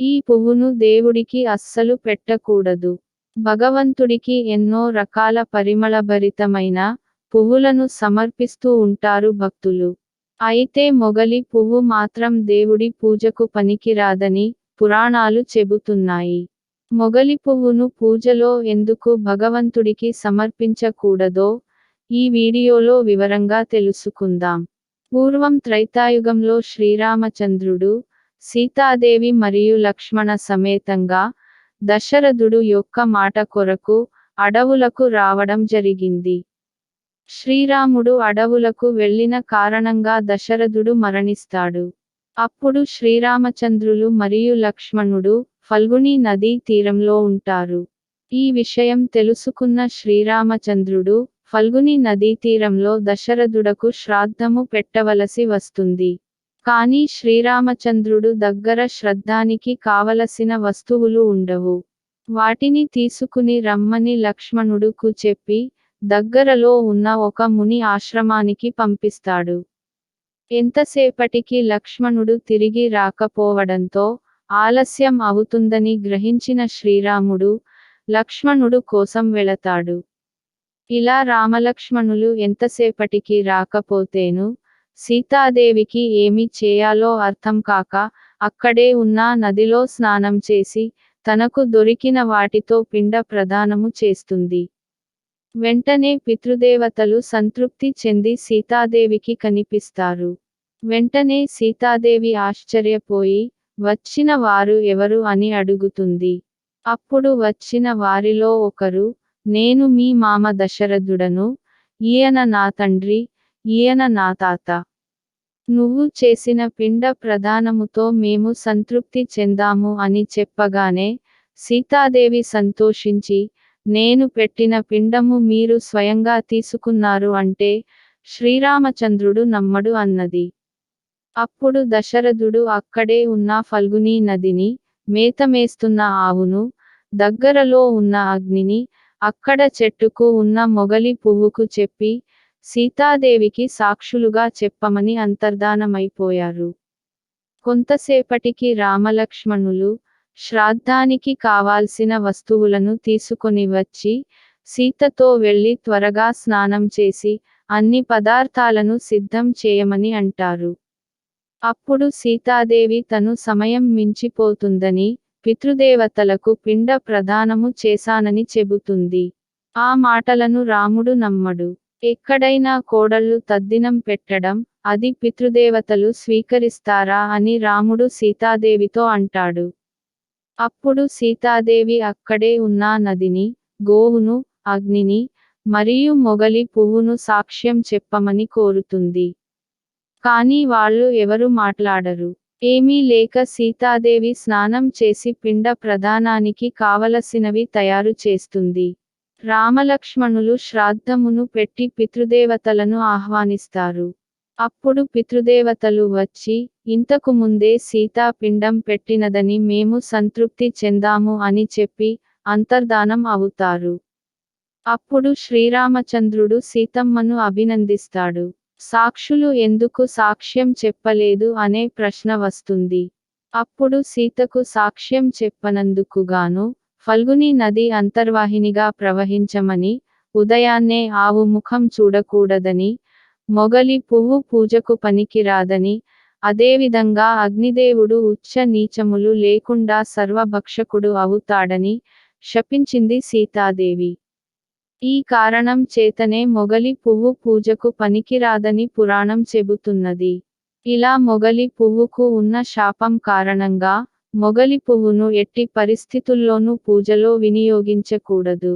ఈ పువ్వును దేవుడికి అస్సలు పెట్టకూడదు. భగవంతుడికి ఎన్నో రకాల పరిమళభరితమైన పువ్వులను సమర్పిస్తూ ఉంటారు భక్తులు. అయితే మొగలి పువ్వు మాత్రం దేవుడి పూజకు పనికిరాదని పురాణాలు చెబుతున్నాయి. మొగలి పువ్వును పూజలో ఎందుకు భగవంతుడికి సమర్పించకూడదో ఈ వీడియోలో వివరంగా తెలుసుకుందాం. పూర్వం త్రైతాయుగంలో శ్రీరామచంద్రుడు సీతాదేవి మరియు లక్ష్మణ సమేతంగా దశరథుడు యొక్క మాట కొరకు అడవులకు రావడం జరిగింది. శ్రీరాముడు అడవులకు వెళ్ళిన కారణంగా దశరథుడు మరణిస్తాడు. అప్పుడు శ్రీరామచంద్రులు మరియు లక్ష్మణుడు ఫల్గుని నదీ తీరంలో ఉంటారు. ఈ విషయం తెలుసుకున్న శ్రీరామచంద్రుడు ఫల్గుని నదీ తీరంలో దశరథుడకు శ్రాద్ధము పెట్టవలసి వస్తుంది. కానీ శ్రీరామచంద్రుడు దగ్గర శ్రద్ధానికి కావలసిన వస్తువులు ఉండవు. వాటిని తీసుకుని రమ్మని లక్ష్మణుడుకు చెప్పి దగ్గరలో ఉన్న ఒక ముని ఆశ్రమానికి పంపిస్తాడు. ఎంతసేపటికి లక్ష్మణుడు తిరిగి రాకపోవడంతో ఆలస్యం అవుతుందని గ్రహించిన శ్రీరాముడు లక్ష్మణుడు కోసం వెళతాడు. ఇలా రామలక్ష్మణులు ఎంతసేపటికి రాకపోతేను సీతాదేవికి ఏమి చేయాలో అర్థం కాక అక్కడే ఉన్న నదిలో స్నానం చేసి తనకు దొరికిన వాటితో పిండ ప్రదానము చేస్తుంది. వెంటనే పితృదేవతలు సంతృప్తి చెంది సీతాదేవికి కనిపిస్తారు. వెంటనే సీతాదేవి ఆశ్చర్యపోయి వచ్చిన వారు ఎవరు? అని అడుగుతుంది. అప్పుడు వచ్చిన వారిలో ఒకరు నేను మీ మామ దశరథుడను ఈయన నా తండ్రి ఈయన నా తాత. నువ్వు చేసిన పిండ ప్రదానముతో మేము సంతృప్తి చెందాము అని చెప్పగానే సీతాదేవి సంతోషించి నేను పెట్టిన పిండము మీరు స్వయంగా తీసుకున్నారు అంటే శ్రీరామచంద్రుడు నమ్మడు అన్నది. అప్పుడు దశరథుడు అక్కడే ఉన్న ఫల్గుని నదిని మేతమేస్తున్న ఆవును దగ్గరలో ఉన్న అగ్నిని అక్కడ చెట్టుకు ఉన్న మొగలి పువ్వుకు చెప్పి సీతాదేవికి సాక్షులుగా చెప్పమని అంతర్ధానమైపోయారు. కొంతసేపటికి రామలక్ష్మణులు శ్రాద్ధానికి కావాల్సిన వస్తువులను తీసుకొని వచ్చి సీతతో వెళ్ళి త్వరగా స్నానం చేసి అన్ని పదార్థాలను సిద్ధం చేయమని అంటారు. అప్పుడు సీతాదేవి తను సమయం మించిపోతుందని పితృదేవతలకు పిండ ప్రదానము చేశానని చెబుతుంది. ఆ మాటలను రాముడు నమ్మడు. ఎక్కడైనా కోడళ్ళు తద్దినం పెట్టడం అది పితృదేవతలు స్వీకరిస్తారా అని రాముడు సీతాదేవితో అంటాడు. అప్పుడు సీతాదేవి అక్కడే ఉన్న నదిని గోవును అగ్నిని మరియు మొగలి పువ్వును సాక్ష్యం చెప్పమని కోరుతుంది. కానీ వాళ్ళు ఎవరు మాట్లాడరు. ఏమీ లేక సీతాదేవి స్నానం చేసి పిండ ప్రదానానికి కావలసినవి తయారు చేస్తుంది. రామలక్ష్మణులు శ్రాద్ధమును పెట్టి పితృదేవతలను ఆహ్వానిస్తారు. అప్పుడు పితృదేవతలు వచ్చి ఇంతకు ముందే సీతా పిండం పెట్టినదని మేము సంతృప్తి చెందాము అని చెప్పి అంతర్ధానం అవుతారు. అప్పుడు శ్రీరామచంద్రుడు సీతమ్మను అభినందిస్తాడు. సాక్షులు ఎందుకు సాక్ష్యం చెప్పలేదు అనే ప్రశ్న వస్తుంది. అప్పుడు సీతకు సాక్ష్యం చెప్పనందుకుగాను ఫల్గుని నది అంతర్వాహినిగా ప్రవహించమని ఉదయాన్నే ఆవు ముఖం చూడకూడదని మొగలి పువ్వు పూజకు పనికిరాదని అదేవిధంగా అగ్నిదేవుడు ఉచ్చ నీచములు లేకుండా సర్వభక్షకుడు అవుతాడని శపించింది సీతాదేవి. ఈ కారణం చేతనే మొగలి పువ్వు పూజకు పనికిరాదని పురాణం చెబుతున్నది. ఇలా మొగలి పువ్వుకు ఉన్న శాపం కారణంగా మొగలి పువ్వును ఎట్టి పరిస్థితుల్లోనూ పూజలో వినియోగించకూడదు.